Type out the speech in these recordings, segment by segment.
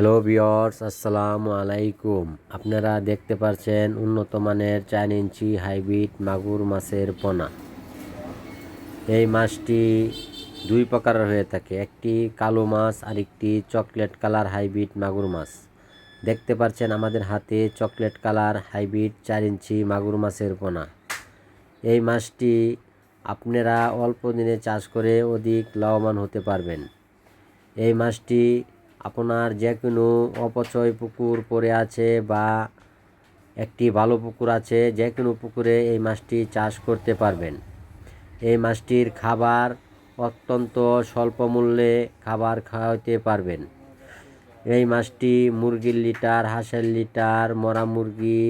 Hello বিয়র্স আসসালামু আলাইকুম আপনারা দেখতে পাচ্ছেন উন্নত মানের চার ইঞ্চি হাইব্রিড মাগুর মাছের পোনা এই মাছটি দুই প্রকারের হয়ে থাকে একটি কালো মাছ আর একটি চকলেট কালার হাইব্রিড মাগুর মাছ দেখতে পাচ্ছেন আমাদের হাতে চকলেট কালার হাইব্রিড চার ইঞ্চি মাগুর মাছের পোনা এই মাছটি আপনারা অল্প দিনে চাষ করে অধিক লাভবান হতে পারবেন এই মাছটি আপনার যে কোনো অপচয় পুকুর পড়ে আছে বা একটি ভালো পুকুর আছে যে কোনো পুকুরে এই মাছটি চাষ করতে পারবেন। এই মাছটির খাবার অত্যন্ত স্বল্প মূল্যে খাবার খাওয়াতে পারবেন। এই মাছটি মুরগির লিটার, হাঁসের লিটার, মরা মুরগি,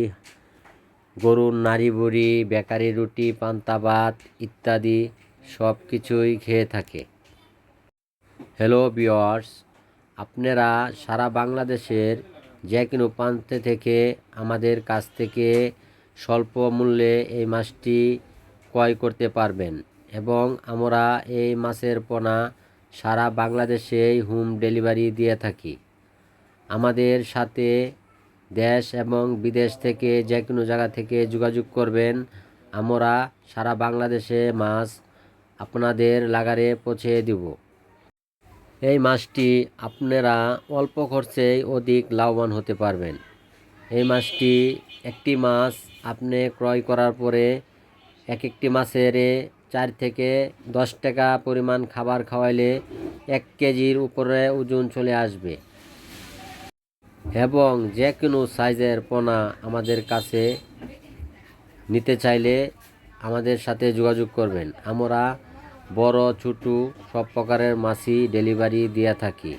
গরুর নাড়ি বুড়ি, বেকারি রুটি, পান্তা ভাত ইত্যাদি সব কিছুই খেয়ে থাকে। হ্যালো বিয়ার্স আপনারা সারা বাংলাদেশের যে কোনো প্রান্তে থেকে আমাদের কাছ থেকে স্বল্প মূল্যে এই মাছটি ক্রয় করতে পারবেন এবং আমরা এই মাছের পোনা সারা বাংলাদেশেই হোম ডেলিভারি দিয়ে থাকি। আমাদের সাথে দেশ এবং বিদেশ থেকে যে কোনো জায়গা থেকে যোগাযোগ করবেন। আমরা সারা বাংলাদেশে মাছ আপনাদের লাগারে পৌঁছে দেব। এই মাছটি আপনারা অল্প খরচেই অধিক লাভবান হতে পারবেন। এই মাছটি একটি মাছ আপনি ক্রয় করার পরে এক একটি মাছের চার থেকে দশ টাকা পরিমাণ খাবার খাওয়াইলে এক কেজির উপরে ওজন চলে আসবে। এবং যে কোনো সাইজের পোনা আমাদের কাছে নিতে চাইলে আমাদের সাথে যোগাযোগ করবেন। আমরা বড় ছোট সব প্রকারের মাছই ডেলিভারি দিয়া থাকি।